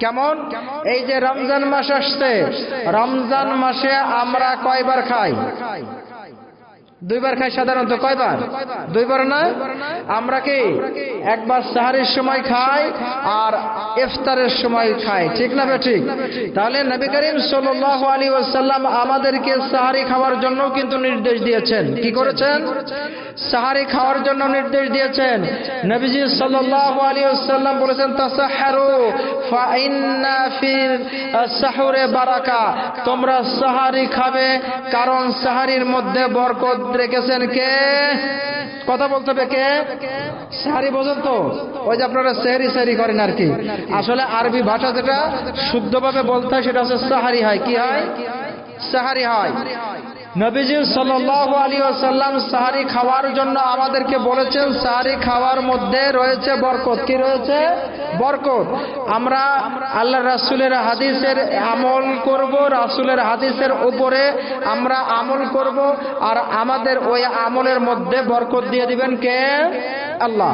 কেমন? এই যে রমজান মাস আসছে রমজান মাসে আমরা কয়বার খাই? দুইবার খাই সাধারণত কয়বার? দুইবার না আমরা কি একবার সাহারির সময় খাই আর ইফতারের সময় খাই, ঠিক না ঠিক? তাহলে নবী করিম সাল্লাল্লাহু আলাইহি ওয়াসাল্লাম আমাদেরকে সাহারি খাওয়ার জন্য কিন্তু নির্দেশ দিয়েছেন। কি করেছেন? সাহারি খাওয়ার জন্য নির্দেশ দিয়েছেন। নবীজি সাল্লাল্লাহু আলাইহি ওয়াসাল্লাম বলেছেন ফিল সাহুরে বারাকা। তোমরা সাহারি খাবে, কারণ সাহারির মধ্যে বরকত রেখেছেন কে? কথা বলতে হবে কে? সাহারি বোঝেন তো। ওই যে আপনারা সেহারি সেহারি করেন আর কি। আসলে আরবি ভাষা যেটা শুদ্ধভাবে বলতে হয় সেটা হচ্ছে সাহারি হয়। কি হয়? সাহারি হয়। নবীজি সাল্লাল্লাহু আলাইহি ওয়াসাল্লাম সাহারি খাওয়ার জন্য আমাদেরকে বলেছেন, সাহারি খাওয়ার মধ্যে রয়েছে বরকত। কি রয়েছে? বরকত। আমরা আল্লাহ রাসূলের হাদিসের আমল করব, রাসূলের হাদিসের উপরে আমরা আমল করব, আর আমাদের ওই আমলের মধ্যে বরকত দিয়ে দিবেন কে? আল্লাহ।